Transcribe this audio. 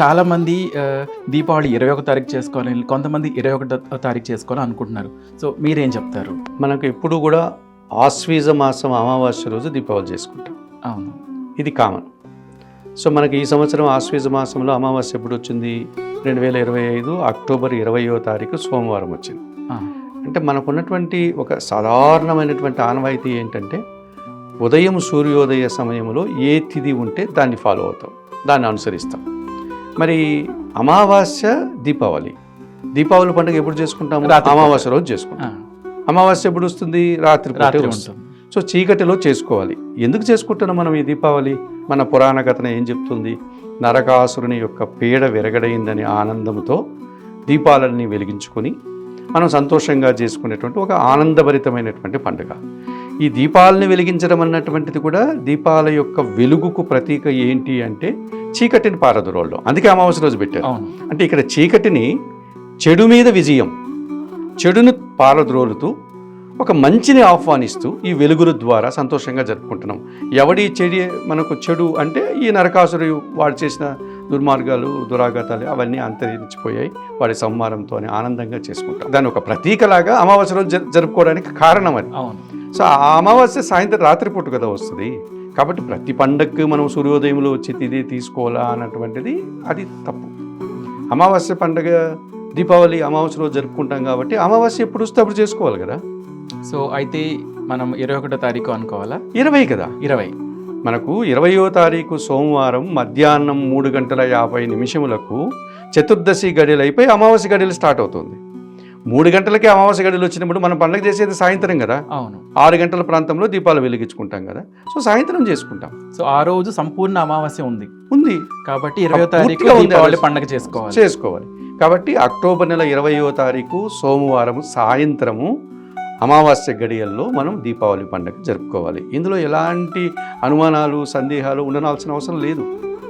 చాలా మంది ఆ, దీపావళి ఇరవై ఒక తారీఖు చేసుకోవాలని కొంతమంది ఇరవై ఒకటో తారీఖు చేసుకోవాలని అనుకుంటున్నారు. సో మీరేం చెప్తారు? మనకు ఎప్పుడు కూడా ఆశ్వీజ మాసం అమావాస్య రోజు దీపావళి చేసుకుంటాం. అవును. ఇది కామన్. సో మనకి ఈ సంవత్సరం ఆశ్వీజ మాసంలో అమావాస్య ఎప్పుడు వచ్చింది? రెండు వేల ఇరవై ఐదు అక్టోబర్ ఇరవయో తారీఖు సోమవారం వచ్చింది. అంటే మనకున్నటువంటి ఒక సాధారణమైనటువంటి ఆనవాయితీ ఏంటంటే ఉదయం సూర్యోదయ సమయంలో ఏ తిథి ఉంటే దాన్ని ఫాలో అవుతాం. దాన్ని అనుసరిస్తాం. మరి అమావాస్య దీపావళి. దీపావళి పండుగ ఎప్పుడు చేసుకుంటాము. అమావాస్య రోజు చేసుకుంటాం. అమావాస్య ఎప్పుడు వస్తుంది? రాత్రి వస్తుంది. సో చీకటిలో చేసుకోవాలి. ఎందుకు చేసుకుంటున్నాం మనం ఈ దీపావళి? మన పురాణ కథన ఏం చెప్తుంది? నరకాసురుని యొక్క పీడ విరగడైందని ఆనందంతో దీపాలన్నీ వెలిగించుకొని మనం సంతోషంగా చేసుకునేటువంటి ఒక ఆనందభరితమైనటువంటి పండుగ. ఈ దీపాలని వెలిగించడం అన్నటువంటిది కూడా దీపాల యొక్క వెలుగుకు ప్రతీక ఏంటి అంటే చీకటిని పారదురోళ్ళం అందుకే అమావాస్య రోజు పెట్టారు. అంటే ఇక్కడ చీకటిని చెడు మీద విజయం చెడును పారద్రోలుతూ ఒక మంచిని ఆహ్వానిస్తూ ఈ వెలుగుల ద్వారా సంతోషంగా జరుపుకుంటున్నాం. ఎవడి చెడి మనకు చెడు అంటే ఈ నరకాసురు వాడు చేసిన దుర్మార్గాలు దురాఘాతాలు అవన్నీ అంతరించిపోయాయి. వాడి సంహారంతో ఆనందంగా చేసుకుంటాం. దాని ఒక ప్రతీకలాగా అమావాస్య రోజు జరు- జరుపుకోవడానికి కారణం అది. సో ఆ అమావాస్య సాయంత్రం రాత్రిపూట కదా వస్తుంది. కాబట్టి ప్రతి పండగకి మనం సూర్యోదయంలో వచ్చి తిది తీసుకోవాలా అన్నటువంటిది అది తప్పు. అమావాస్య పండగ దీపావళి అమావాస్య రోజు జరుపుకుంటాం కాబట్టి అమావాస్య ఎప్పుడు వస్తే అప్పుడు చేసుకోవాలి కదా. సో అయితే మనం ఇరవై ఒకటో తారీఖు అనుకోవాలా? ఇరవై కదా. ఇరవై. మనకు ఇరవయో తారీఖు సోమవారం మధ్యాహ్నం మూడు గంటల యాభై నిమిషములకు చతుర్దశి గడియలు అయిపోయి అమావాస్య గడియలు స్టార్ట్ అవుతుంది. మూడు గంటలకి అమావాస్య గడియలు వచ్చినప్పుడు మనం పండగ చేసేది సాయంత్రం కదా? అవును. ఆరు గంటల ప్రాంతంలో దీపాలు వెలిగించుకుంటాం కదా? సో సాయంత్రం చేసుకుంటాం. సో ఆ రోజు సంపూర్ణ అమావాస్య ఉంది. ఉంది. కాబట్టి ఇరవై తారీఖు దీపావళి. పండగ చేసుకోవాలి. చేసుకోవాలి. కాబట్టి అక్టోబర్ నెల ఇరవయో తారీఖు సోమవారం సాయంత్రము అమావాస్య గడియల్లో మనం దీపావళి పండుగ జరుపుకోవాలి. ఇందులో ఎలాంటి అనుమానాలు సందేహాలు ఉండనాల్సిన అవసరం లేదు.